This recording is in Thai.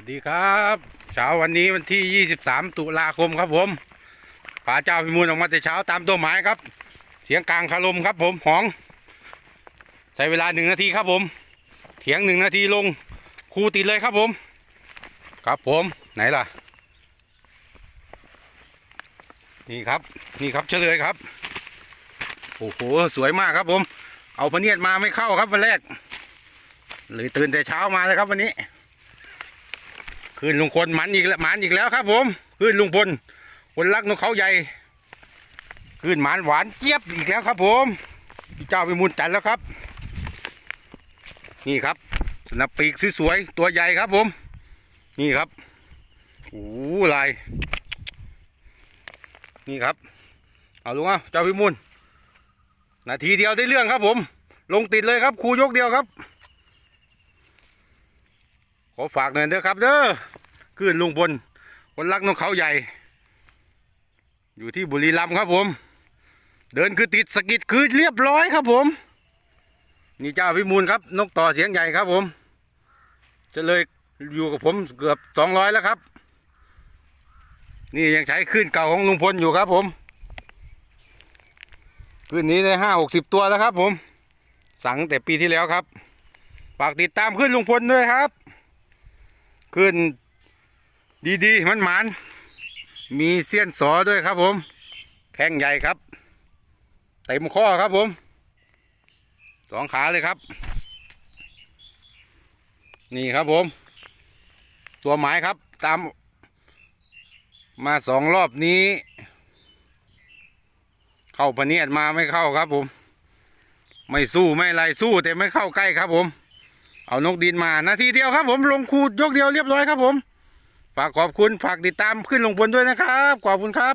สดีครับเช้าวันนี้วันที่ 23 ตุลาคมครับผมพาเจ้าพิมูลออกมาแต่เช้าตามตัวหมายครับ เสียงกลางคารมครับผมหอง ใช้เวลาหนึ่งนาทีครับผม เถียงหนึ่งนาทีลงคูติดเลยครับผม ครับผมไหนล่ะ นี่ครับนี่ครับเฉลยครับโอ้โหสวยมากครับผม เอาพะเนียดมาไม่เข้าครับวันแรกเลยตื่นแต่เช้ามาเลยครับวันนี้ ขึ้นลุงพลหมันอีกแล้วหมันอีกแล้วครับ ผมขึ้นลุงพลคนรักนกเขาใหญ่ขึ้นหมันหวานเจี๊ยบอีกแล้วครับ ผมพี่เจ้าไปมุนจันแล้วครับ นี่ครับสนับปีกสวยๆตัวใหญ่ครับ ผม นี่ครับโอ้ลายนี่ครับ เอาลุงเอาเจ้าพิมุลนาทีเดียวได้เรื่องครับ ผม ลงติดเลยครับครูยกเดียวครับ ขอฝากหน่อยเด้อครับเด้อขึ้นลุงพลคนรักนกเขาใหญ่ อยู่ที่บุรีรัมย์ครับผม เดินคือติดสกิดคือเรียบร้อยครับผม นี่เจ้าพิมูลครับ นกต่อเสียงใหญ่ครับผม จะเลยอยู่กับผมเกือบสองร้อยแล้วครับ นี่ยังใช้ขึ้นเก่าของลุงพลอยู่ครับผมขึ้นนี้ได้ห้าหกสิบตัวแล้วครับผม สั่งแต่ปีที่แล้วครับฝากติดตามขึ้นลุงพลด้วยครับ ขึ้นดีๆ มันหมาน มีเสี้ยนสอด้วยครับผม แข้งใหญ่ครับ เต็มข้อครับผม สองขาเลยครับ นี่ครับผม ตัวหมายครับตาม มาสองรอบนี้ เข้าพะเนียดมาไม่เข้าครับผม ไม่สู้ไม่ไรสู้แต่ไม่เข้าใกล้ครับผม เอานกดินมานาทีเดียวครับผมลงคูดยกเดียวเรียบร้อยครับผม ฝากขอบคุณฝากติดตามขึ้นลงพลด้วยนะครับ ขอบคุณครับ